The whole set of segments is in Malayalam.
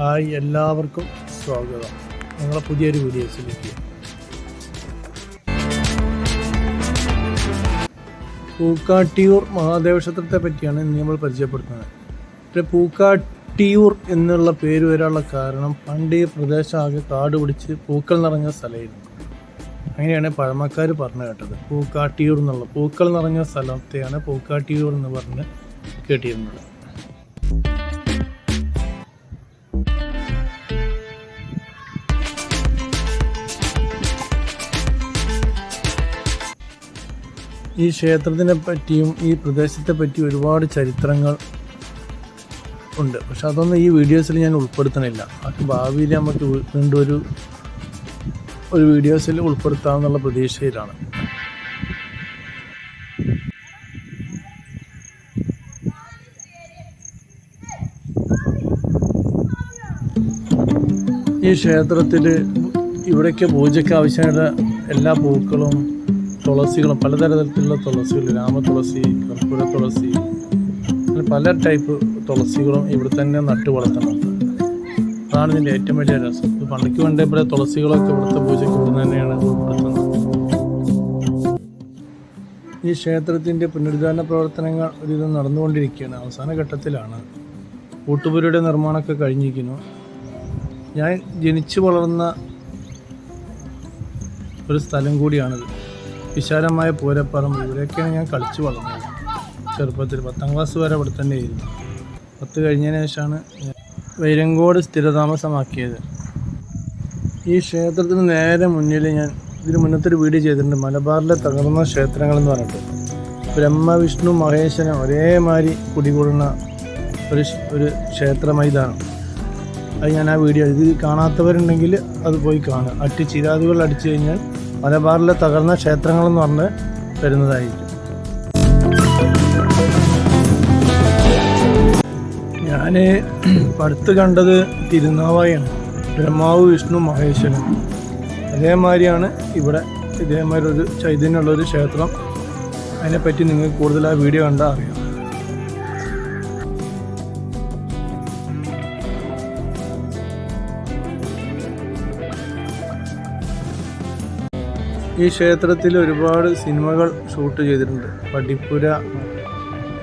ഹായ് എല്ലാവർക്കും സ്വാഗതം. നിങ്ങളെ പുതിയൊരു വീഡിയോസിലേക്ക്. പൂക്കാട്ടിയൂർ മഹാദേവ ക്ഷേത്രത്തെ പറ്റിയാണ് ഇന്ന് നമ്മൾ പരിചയപ്പെടുത്തുന്നത്. പക്ഷേ പൂക്കാട്ടിയൂർ എന്നുള്ള പേര് വരാനുള്ള കാരണം പണ്ട് ഈ പ്രദേശം ആകെ കാട് പിടിച്ച് പൂക്കൾ നിറഞ്ഞ സ്ഥലമായിരുന്നു. അങ്ങനെയാണ് പഴമക്കാർ പറഞ്ഞു കേട്ടത്. പൂക്കാട്ടിയൂർ എന്നുള്ള പൂക്കൾ നിറഞ്ഞ സ്ഥലത്തെയാണ് പൂക്കാട്ടിയൂർ എന്ന് പറഞ്ഞ് കേട്ടിരുന്നത്. ഈ ക്ഷേത്രത്തിനെ പറ്റിയും ഈ പ്രദേശത്തെ പറ്റിയും ഒരുപാട് ചരിത്രങ്ങൾ ഉണ്ട്. പക്ഷെ അതൊന്നും ഈ വീഡിയോസിൽ ഞാൻ ഉൾപ്പെടുത്തണില്ല അത് ഭാവിയിൽ നമുക്ക് വീണ്ടും ഒരു ഒരു വീഡിയോസിൽ ഉൾപ്പെടുത്താമെന്നുള്ള പ്രതീക്ഷയിലാണ്. ഈ ക്ഷേത്രത്തിൽ ഇവിടേക്ക് പൂജയ്ക്ക് ആവശ്യമായ എല്ലാ പൂക്കളും തുളസികളും പലതരത്തിലുള്ള തുളസികൾ രാമതുളസി കർപ്പൂര തുളസി അങ്ങനെ പല ടൈപ്പ് തുളസികളും ഇവിടെ തന്നെ നട്ടു വളർത്തുന്നുണ്ട്. അതാണ് ഇതിന്റെ ഏറ്റവും വലിയ രസം. പണ്ടയ്ക്ക് വേണ്ട ഇവിടെ തുളസികളൊക്കെ ഇവിടുത്തെ പൂജയ്ക്ക് ഇവിടെ തന്നെയാണ് ഉൾപ്പെടുത്തുന്നത്. ഈ ക്ഷേത്രത്തിന്റെ പുനരുദ്ധാരണ പ്രവർത്തനങ്ങൾ ഒരുവിധം നടന്നുകൊണ്ടിരിക്കുകയാണ്. അവസാന ഘട്ടത്തിലാണ്. കൂട്ടുപുരയുടെ നിർമ്മാണമൊക്കെ കഴിഞ്ഞിരിക്കുന്നു. ഞാൻ ജനിച്ചു വളർന്ന ഒരു സ്ഥലം കൂടിയാണിത്. വിശാലമായ പൂരപ്പറമ്പ്. ഇവിടെയൊക്കെയാണ് ഞാൻ കളിച്ചു വളർന്നത്. ചെറുപ്പത്തിൽ പത്താം ക്ലാസ് വരെ ഇവിടെ തന്നെയായിരുന്നു. പത്ത് കഴിഞ്ഞതിന് ശേഷമാണ് വൈരങ്കോട് സ്ഥിരതാമസമാക്കിയത്. ഈ ക്ഷേത്രത്തിന് നേരെ മുന്നിൽ ഞാൻ ഇതിന് മുന്നത്തൊരു വീഡിയോ ചെയ്തിട്ടുണ്ട്. മലബാറിലെ തകർന്ന ക്ഷേത്രങ്ങൾ എന്ന് പറഞ്ഞിട്ട്. ബ്രഹ്മ വിഷ്ണു മഹേശ്വരൻ ഒരേമാതിരി കുടികൂടുന്ന ഒരു ഒരു ക്ഷേത്ര മൈതാനം. അത് ഞാൻ ആ വീഡിയോ ഇത് കാണാത്തവരുണ്ടെങ്കിൽ അത് പോയി കാണുക. അട്ടി ചിരാതുകൾ അടിച്ചു കഴിഞ്ഞാൽ മലബാറിലെ തകർന്ന ക്ഷേത്രങ്ങളെന്ന് പറഞ്ഞ് വരുന്നതായിരിക്കും. ഞാൻ അടുത്ത് കണ്ടത് തിരുനാവായാണ്. ബ്രഹ്മാവ് വിഷ്ണു മഹേശ്വരൻ. അതേമാതിരിയാണ് ഇവിടെ ഇതേമാതിരി ഒരു ചൈതന്യമുള്ളൊരു ക്ഷേത്രം. അതിനെപ്പറ്റി നിങ്ങൾക്ക് കൂടുതൽ ആ വീഡിയോ കണ്ടാൽ അറിയാം. ഈ ക്ഷേത്രത്തിൽ ഒരുപാട് സിനിമകൾ ഷൂട്ട് ചെയ്തിട്ടുണ്ട്. പടിപ്പുര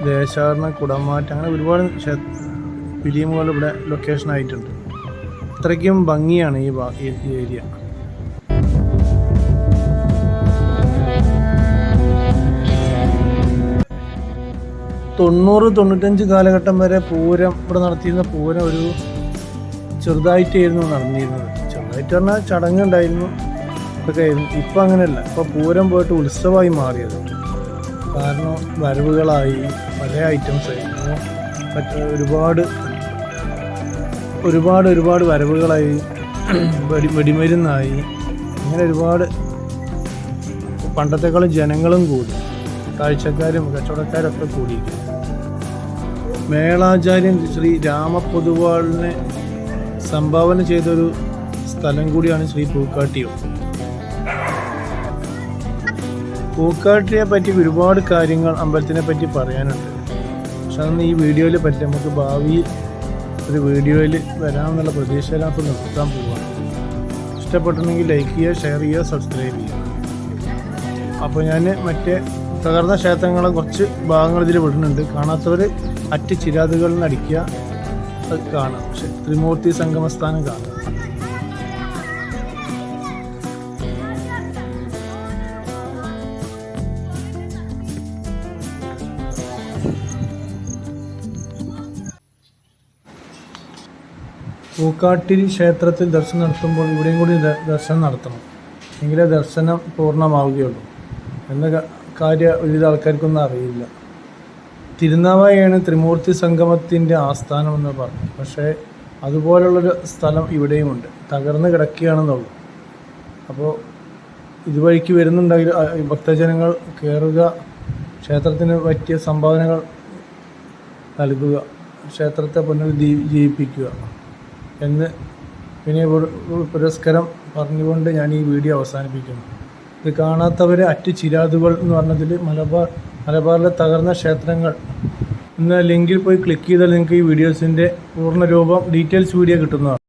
ദേശാടന കുടമാറ്റം അങ്ങനെ ഒരുപാട് ഫിലിമുകൾ ഇവിടെ ലൊക്കേഷൻ ആയിട്ടുണ്ട്. അത്രയ്ക്കും ഭംഗിയാണ് ഈ ഏരിയ. തൊണ്ണൂറ് തൊണ്ണൂറ്റഞ്ച് കാലഘട്ടം വരെ പൂരം ഇവിടെ നടത്തിയിരുന്ന പൂരം ഒരു ചെറുതായിട്ടായിരുന്നു നടന്നിരുന്നത്. ചെറുതായിട്ട് പറഞ്ഞാൽ ചടങ്ങുണ്ടായിരുന്നു ഇതൊക്കെ ആയിരുന്നു. ഇപ്പം അങ്ങനെയല്ല. ഇപ്പം പൂരം പോയിട്ട് ഉത്സവമായി മാറിയത്. കാരണം വരവുകളായി പല ഐറ്റംസായി മറ്റേ ഒരുപാട് ഒരുപാട് ഒരുപാട് വരവുകളായി. വെടി വെടിമരുന്നായി. അങ്ങനെ ഒരുപാട് പണ്ടത്തെക്കാളും ജനങ്ങളും കൂടി കാഴ്ചക്കാരും കച്ചവടക്കാരും ഒക്കെ കൂടിയിരിക്കുന്നു മേളാചാര്യൻ ശ്രീ രാമപൊതുവാളിനെ സംഭാവന ചെയ്തൊരു സ്ഥലം കൂടിയാണ് ശ്രീ പൂക്കാട്ടിയോ പൂക്കാട്ടിയെ പറ്റി ഒരുപാട് കാര്യങ്ങൾ അമ്പലത്തിനെ പറ്റി പറയാനുണ്ട്. പക്ഷെ അതൊന്നും ഈ വീഡിയോയിൽ പറ്റി നമുക്ക് ഭാവിയിൽ ഒരു വീഡിയോയിൽ വരാമെന്നുള്ള പ്രതീക്ഷയിലപ്പോൾ നിർത്താൻ പോവാം ഇഷ്ടപ്പെട്ടിട്ടുണ്ടെങ്കിൽ ലൈക്ക് ചെയ്യുക ഷെയർ ചെയ്യുക സബ്സ്ക്രൈബ് ചെയ്യുക. അപ്പോൾ ഞാൻ മറ്റേ തകർന്ന ക്ഷേത്രങ്ങളെ കുറച്ച് ഭാഗങ്ങൾ ഇതിൽ വിടുന്നുണ്ട്. കാണാത്തവർ അറ്റ് ചിരാതുകളിൽ നിന്ന് അടിക്കുക. അത് കാണാം. പക്ഷെ ത്രിമൂർത്തി സംഗമസ്ഥാനം കാണാം. പൂക്കാട്ടിരി ക്ഷേത്രത്തിൽ ദർശനം നടത്തുമ്പോൾ ഇവിടെയും കൂടി ദർശനം നടത്തണം. എങ്കിലേ ദർശനം പൂർണമാവുകയുള്ളൂ. എന്ന കാര്യം ഒരുവിധ ആൾക്കാർക്കൊന്നും അറിയില്ല. തിരുനാവായാണ് ത്രിമൂർത്തി സംഗമത്തിന്റെ ആസ്ഥാനം എന്ന് പറഞ്ഞു. പക്ഷേ അതുപോലുള്ളൊരു സ്ഥലം ഇവിടെയുമുണ്ട്. തകർന്ന് കിടക്കുകയാണെന്നുള്ളൂ. അപ്പോൾ ഇതുവഴിക്ക് വരുന്നുണ്ടെങ്കിൽ ഭക്തജനങ്ങൾ കയറുക ക്ഷേത്രത്തിന് പറ്റിയ സംഭാവനകൾ നൽകുക ക്ഷേത്രത്തെ പുനർ ജീവിപ്പിക്കുക. എന്ന് പിന്നെ പുരസ്കരം പറഞ്ഞുകൊണ്ട് ഞാൻ ഈ വീഡിയോ അവസാനിപ്പിക്കുന്നു. ഇത് കാണാത്തവരെ അറ്റ് ചിരാതുകൾ എന്ന് പറഞ്ഞതിൽ മലബാർ മലബാറിലെ തകർന്ന ക്ഷേത്രങ്ങൾ. എന്ന ലിങ്കിൽ പോയി ക്ലിക്ക് ചെയ്താൽ നിങ്ങൾക്ക് ഈ വീഡിയോസിന്റെ പൂർണ രൂപം ഡീറ്റെയിൽസ് വീഡിയോ കിട്ടുന്നതാണ്.